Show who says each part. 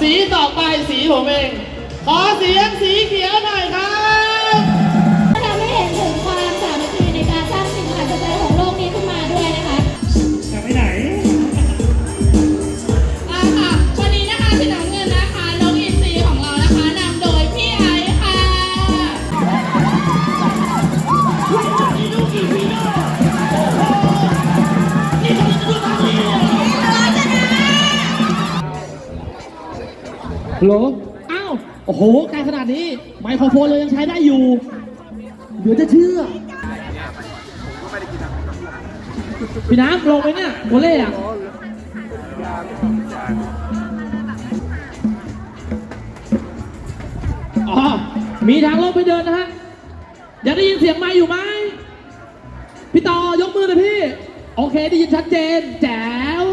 Speaker 1: สีต่อไปสีผมเอง ขอเสียงสีเขียวหน่อยครับ
Speaker 2: เหรอ
Speaker 3: อ้าว โอ้
Speaker 4: โหไกลขนาดนี้ ไมโครโฟนเลยยังใช้ได้อยู่ เดี๋ยวจะเชื่อ พี่น้ำลงไปเนี่ยโมเล่อะอ๋อ มีทางลงไปเดินนะฮะอยากได้ยินเสียงไม้อยู่ไหม พี่ต่อยกมือหน่ยพี่ โอเคได้ยินชัดเจน แจ๋ว